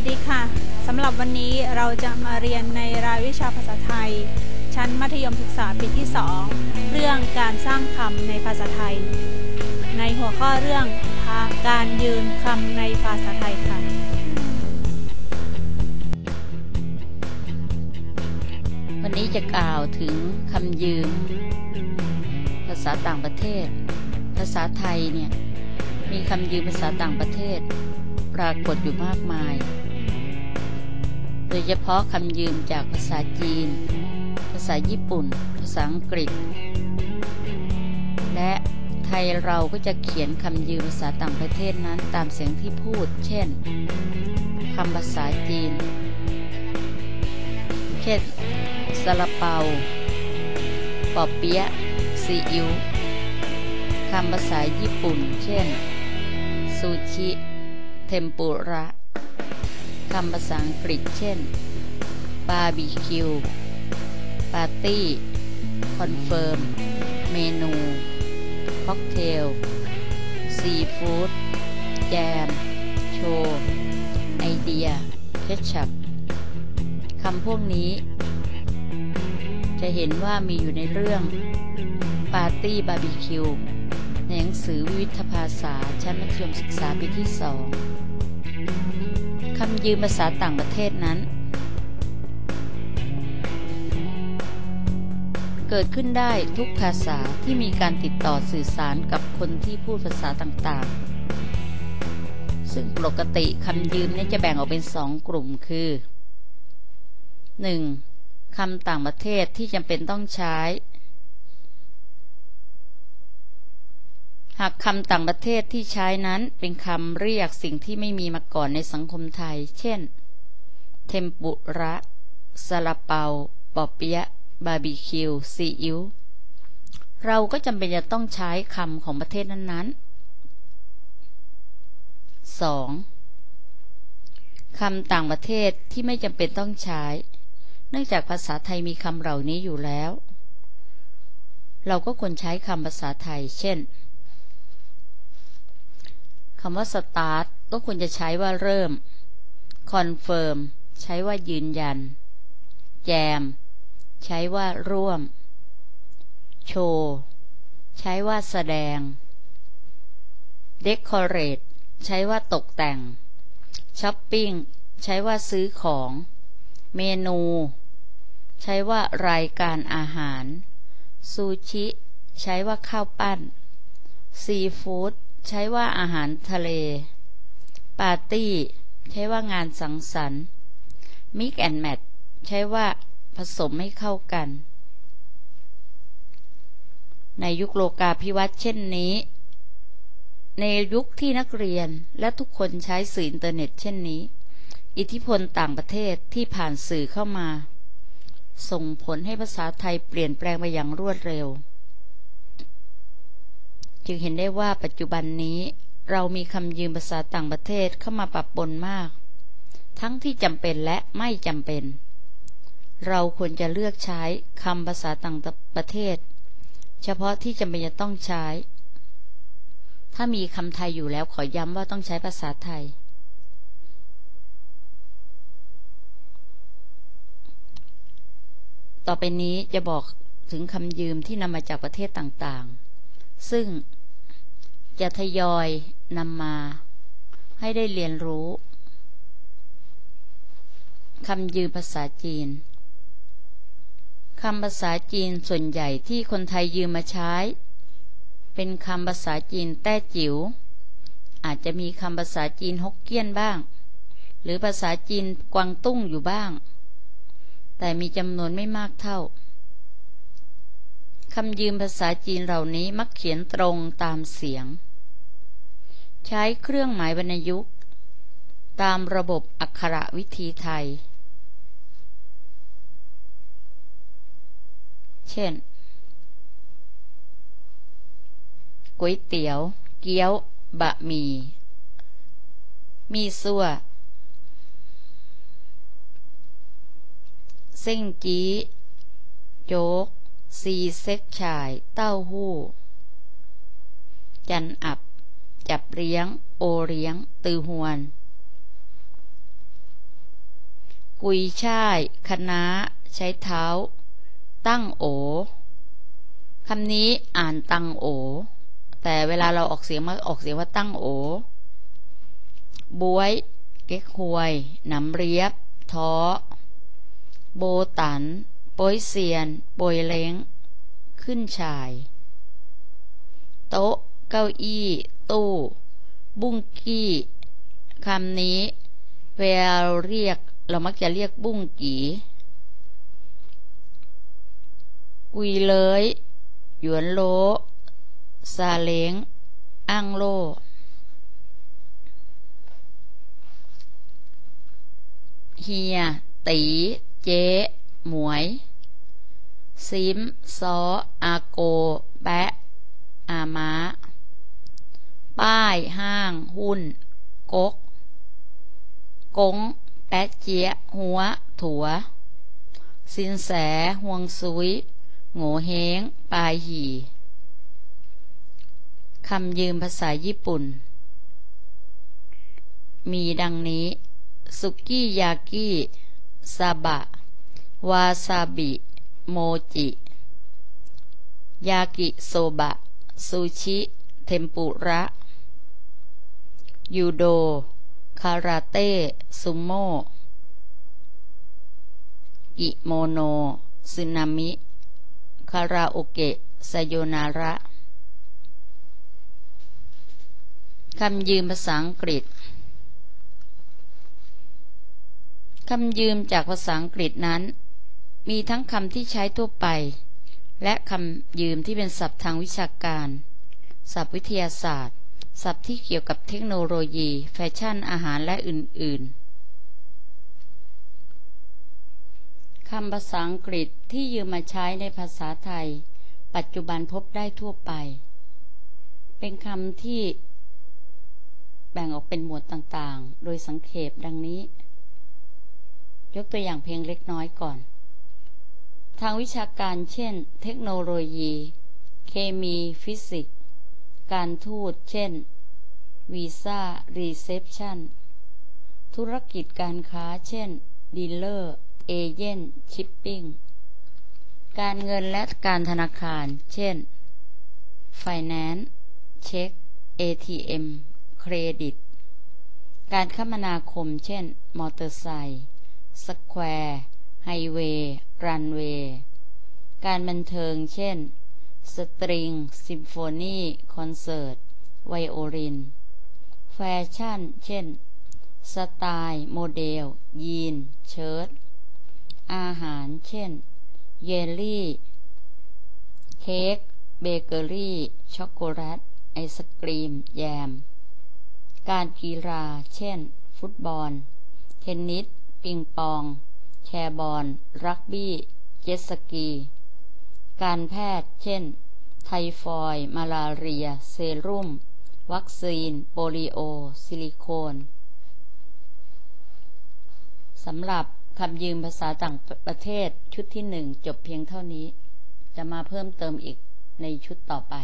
วัสดีค่ะสำหรับวันนี้เราจะมาเรียนในรายวิชาภาษาไทย ชั้นมัธยมศึกษาปีที่ 2 เรื่องการสร้างคำในภาษาไทย ในหัวข้อเรื่องการยืนคำในภาษาไทยค่ะ วันนี้จะกล่าวถึงคำยืมภาษาต่างประเทศ ภาษาไทยเนี่ยมีคำยืมภาษาต่างประเทศ ปรากฏอยู่มากมาย โดยเฉพาะคำยืมจากภาษาจีน ภาษาญี่ปุ่น ภาษาอังกฤษ และไทยเราก็จะเขียนคำยืมภาษาต่างประเทศนั้นตามเสียงที่พูด เช่นคำภาษาจีน เช่นซาลาเปาปอเปี๊ยะซีอิ๊วคำภาษาญี่ปุ่น เช่น ซูชิ เทมปุระ คำภาษาอังกฤษ เช่น บาร์บีคิว ปาร์ตี้ คอนเฟิร์ม เมนู ค็อกเทล ซีฟู้ด แจม โชว์ ไอเดีย เคชัพคำพวกนี้ จะเห็นว่ามีอยู่ในเรื่อง ปาร์ตี้บาร์บีคิวในหนังสือวิวิธภาษาชั้นมัธยมศึกษาปีที่สอง คำยืมภาษาต่างประเทศนั้น เกิดขึ้นได้ทุกภาษาที่มีการติดต่อสื่อสารกับคนที่พูดภาษาต่างๆ ซึ่งปกติคำยืมนี้จะแบ่งออกเป็นสองกลุ่มคือ 1. คำต่างประเทศที่จำเป็นต้องใช้ หากคำต่างประเทศที่ใช้นั้นเป็นคำเรียกสิ่งที่ไม่มีมาก่อนในสังคมไทย เช่น เทมปุระซาลาเปา ปอเปียะ บาร์บีคิว ซีอิ๊ว เราก็จำเป็นจะต้องใช้คำของประเทศนั้นๆ 2. คำต่างประเทศที่ไม่จำเป็นต้องใช้ เนื่องจากภาษาไทยมีคำเหล่านี้อยู่แล้ว เราก็ควรใช้คำภาษาไทย เช่น คำว่า start ก็ควรจะใช้ว่าเริ่ม confirm ใช้ว่ายืนยัน แจม ใช้ว่าร่วม โชว์ ใช้ว่าแสดง decorate ใช้ว่าตกแต่งช้อปปิ้งใช้ว่าซื้อของ เมนู ใช้ว่ารายการอาหาร ซูชิ ใช้ว่าข้าวปั้น ซีฟู้ด ใช้ว่าอาหารทะเล ปาร์ตี้ ใช้ว่างานสังสรรค์มิกแอนแมทใช้ว่าผสมให้เข้ากัน ในยุคโลกาภิวัตน์เช่นนี้ ในยุคที่นักเรียนและทุกคนใช้สื่ออินเทอร์เน็ต เช่นนี้ อิทธิพลต่างประเทศที่ผ่านสื่อเข้ามา ส่งผลให้ภาษาไทยเปลี่ยนแปลงไปอย่างรวดเร็ว จึงเห็นได้ว่าปัจจุบันนี้ เรามีคำยืมภาษาต่างประเทศเข้ามาปรับปนมาก ทั้งที่จำเป็นและไม่จำเป็น เราควรจะเลือกใช้คำภาษาต่างประเทศ เฉพาะที่จำเป็นจะต้องใช้ ถ้ามีคำไทยอยู่แล้วขอย้ำว่าต้องใช้ภาษาไทยต่อไปนี้จะบอกถึงคำยืมที่นำมาจากประเทศต่างๆ ซึ่ง จะทยอยนำมา ให้ได้เรียนรู้คำยืมภาษาจีนคำภาษาจีนส่วนใหญ่ที่คนไทยยืมมาใช้ เป็นคำภาษาจีนแต้จิ๋ว อาจจะมีคำภาษาจีนฮกเกี้ยนบ้าง หรือภาษาจีนกวางตุ้งอยู่บ้าง แต่มีจำนวนไม่มากเท่าคำยืมภาษาจีนเหล่านี้มักเขียนตรงตามเสียง ใช้เครื่องหมายวรรณยุกต์ ตามระบบอักขระวิธีไทย เช่นก๋วยเตี๋ยว เกี๊ยว บะหมี่ มีซัวเส้งกี้โจ๊ก ซีเซ็กชาย เต้าหู้ จันอับ จับเลี้ยง โอเลี้ยง ตือหวน กุยช่ายคณะใช้เท้า ตั้งโอคำนี้อ่านตังโอ แต่เวลาเราออกเสียงมาออกเสียงว่าตั้งโอบวยเก๊กฮวยหนำเรียบ ท้อ โบตันโปยเซียนโปยเล้ง ขึ้นชาย โต๊ะ เก้าอี้ ตู้ บุ้งกี้คำนี้ เวลาเราเรียก เรามักจะเรียกบุ้งกี่กุยเลย หยวนโลซาเล้งอ้างโล เฮีย ตี เจ๊ หมวย ซิม ซอ อาโก แปะ อาม้า ป้าย ห้าง หุ้นกกกงแปะเจียหัว ถัว สินแสห่วงซุยโง่เฮงปลายหี่คำยืมภาษาญี่ปุ่น มีดังนี้ สุกี้ยากิซาบะ วาซาบิ โมจิ ยากิโซบะ ซูชิ เทมปุระ ยูโด คาราเต้ ซุโม่กิโมโนซึนามิ คาราโอเกะไซโยนาระคำยืมภาษาอังกฤษ คำยืมจากภาษาอังกฤษนั้น มีทั้งคำที่ใช้ทั่วไป และคำยืมที่เป็นศัพท์ทางวิชาการ ศัพท์วิทยาศาสตร์ ศัพท์ที่เกี่ยวกับเทคโนโลยี แฟชั่น อาหารและอื่น ๆ คำภาษาอังกฤษที่ยืมมาใช้ในภาษาไทย ปัจจุบันพบได้ทั่วไป เป็นคำที่แบ่งออกเป็นหมวดต่างๆ โดยสังเขปดังนี้ ยกตัวอย่างเพียงเล็กน้อยก่อน ทางวิชาการเช่น เทคโนโลยี เคมี ฟิสิกส์ การทูตเช่นวีซ่ารีเซพชันธุรกิจการค้าเช่นดีลเลอร์เอเจนต์ชิปปิ้งการเงินและการธนาคาร เช่นไฟแนนซ์เช็ค ATM เครดิต การคมนาคม เช่น มอเตอร์ไซค์สแควร์ไฮเวย์รันเวย์การบันเทิง เช่น สตริงซิมโฟนีคอนเสิร์ต ไวโอลิน แฟชั่น เช่น สไตล์ โมเดล ยีน เชิ้ต อาหาร เช่น เยลลี่ เค้ก เบเกอรี่ ช็อกโกแลต ไอศกรีม แยม การกีฬา เช่น ฟุตบอล เทนนิส ปิงปอง แชร์บอล รักบี้ เจ็ตสกี การแพทย์ เช่น ไทฟอยด์มาลาเรีย เซรุ่ม วัคซีน โปลิโอ ซิลิโคนสำหรับคำยืมภาษาต่างประเทศชุดที่หนึ่งจบเพียงเท่านี้ จะมาเพิ่มเติมอีกในชุดต่อไป